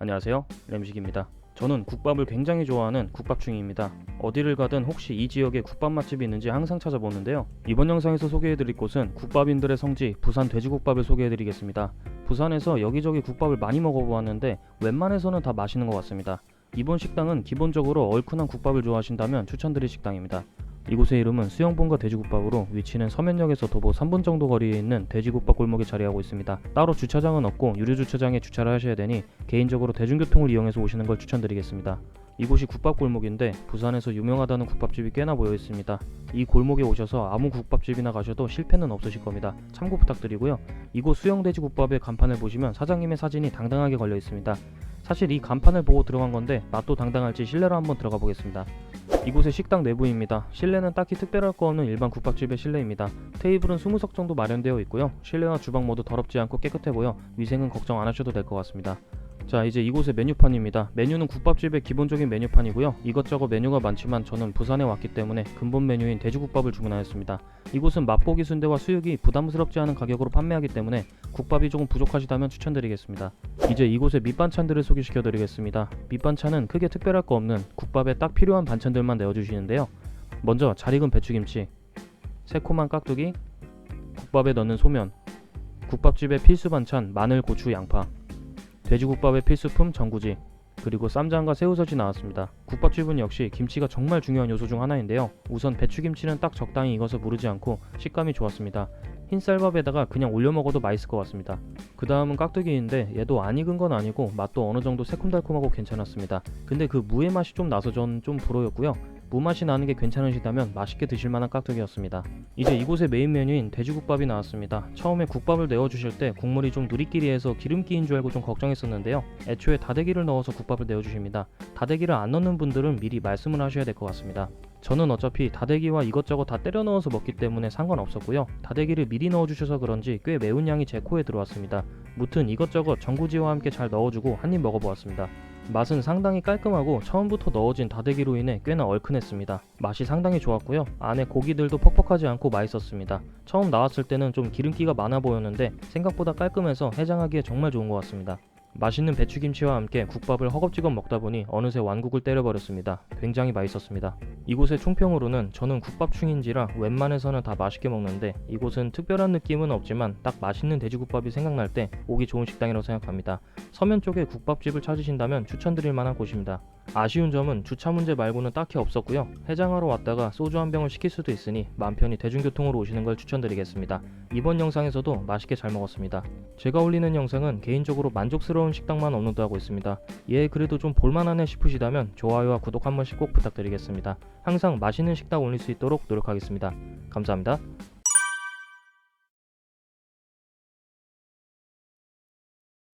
안녕하세요. 램식입니다. 저는 국밥을 굉장히 좋아하는 국밥충입니다. 어디를 가든 혹시 이 지역에 국밥 맛집이 있는지 항상 찾아보는데요. 이번 영상에서 소개해드릴 곳은 국밥인들의 성지 부산 돼지국밥을 소개해드리겠습니다. 부산에서 여기저기 국밥을 많이 먹어보았는데 웬만해서는 다 맛있는 것 같습니다. 이번 식당은 기본적으로 얼큰한 국밥을 좋아하신다면 추천드릴 식당입니다. 이곳의 이름은 수영본가 돼지국밥으로 위치는 서면역에서 도보 3분 정도 거리에 있는 돼지국밥 골목에 자리하고 있습니다. 따로 주차장은 없고 유료 주차장에 주차를 하셔야 되니 개인적으로 대중교통을 이용해서 오시는 걸 추천드리겠습니다. 이곳이 국밥 골목인데 부산에서 유명하다는 국밥집이 꽤나 모여 있습니다. 이 골목에 오셔서 아무 국밥집이나 가셔도 실패는 없으실 겁니다. 참고 부탁드리고요. 이곳 수영돼지 국밥의 간판을 보시면 사장님의 사진이 당당하게 걸려 있습니다. 사실 이 간판을 보고 들어간 건데 맛도 당당할지 실내로 한번 들어가 보겠습니다. 이곳의 식당 내부입니다. 실내는 딱히 특별할 거 없는 일반 국밥집의 실내입니다. 테이블은 20석 정도 마련되어 있고요. 실내와 주방 모두 더럽지 않고 깨끗해 보여 위생은 걱정 안 하셔도 될 것 같습니다. 자 이제 이곳의 메뉴판입니다. 메뉴는 국밥집의 기본적인 메뉴판이고요. 이것저것 메뉴가 많지만 저는 부산에 왔기 때문에 근본 메뉴인 돼지국밥을 주문하였습니다. 이곳은 맛보기 순대와 수육이 부담스럽지 않은 가격으로 판매하기 때문에 국밥이 조금 부족하시다면 추천드리겠습니다. 이제 이곳의 밑반찬들을 소개시켜 드리겠습니다. 밑반찬은 크게 특별할 거 없는 국밥에 딱 필요한 반찬들만 내어주시는데요. 먼저 잘 익은 배추김치, 새콤한 깍두기, 국밥에 넣는 소면, 국밥집의 필수 반찬 마늘, 고추, 양파, 돼지국밥의 필수품 전구지, 그리고 쌈장과 새우젓이 나왔습니다. 국밥집은 역시 김치가 정말 중요한 요소 중 하나인데요. 우선 배추김치는 딱 적당히 익어서 무르지 않고 식감이 좋았습니다. 흰 쌀밥에다가 그냥 올려 먹어도 맛있을 것 같습니다. 그 다음은 깍두기인데 얘도 안 익은 건 아니고 맛도 어느 정도 새콤달콤하고 괜찮았습니다. 근데 그 무의 맛이 좀 나서 전 좀 불호였고요. 무맛이 나는 게 괜찮으시다면 맛있게 드실 만한 깍두기였습니다. 이제 이곳의 메인 메뉴인 돼지국밥이 나왔습니다. 처음에 국밥을 내어주실 때 국물이 좀 누리끼리해서 기름기인 줄 알고 좀 걱정했었는데요. 애초에 다대기를 넣어서 국밥을 내어주십니다. 다대기를 안 넣는 분들은 미리 말씀을 하셔야 될 것 같습니다. 저는 어차피 다대기와 이것저것 다 때려 넣어서 먹기 때문에 상관없었고요. 다대기를 미리 넣어주셔서 그런지 꽤 매운 양이 제 코에 들어왔습니다. 무튼 이것저것 전구지와 함께 잘 넣어주고 한 입 먹어보았습니다. 맛은 상당히 깔끔하고 처음부터 넣어진 다대기로 인해 꽤나 얼큰했습니다. 맛이 상당히 좋았고요. 안에 고기들도 퍽퍽하지 않고 맛있었습니다. 처음 나왔을 때는 좀 기름기가 많아 보였는데 생각보다 깔끔해서 해장하기에 정말 좋은 것 같습니다. 맛있는 배추김치와 함께 국밥을 허겁지겁 먹다 보니 어느새 완국을 때려버렸습니다. 굉장히 맛있었습니다. 이곳의 총평으로는 저는 국밥충인지라 웬만해서는 다 맛있게 먹는데 이곳은 특별한 느낌은 없지만 딱 맛있는 돼지국밥이 생각날 때 오기 좋은 식당이라고 생각합니다. 서면 쪽에 국밥집을 찾으신다면 추천드릴 만한 곳입니다. 아쉬운 점은 주차 문제 말고는 딱히 없었고요. 해장하러 왔다가 소주 한 병을 시킬 수도 있으니 마음 편히 대중교통으로 오시는 걸 추천드리겠습니다. 이번 영상에서도 맛있게 잘 먹었습니다. 제가 올리는 영상은 개인적으로 만족스러운 식당만 업로드하고 있습니다. 얘 그래도 좀 볼만하네 싶으시다면 좋아요와 구독 한 번씩 꼭 부탁드리겠습니다. 항상 맛있는 식당 올릴 수 있도록 노력하겠습니다. 감사합니다.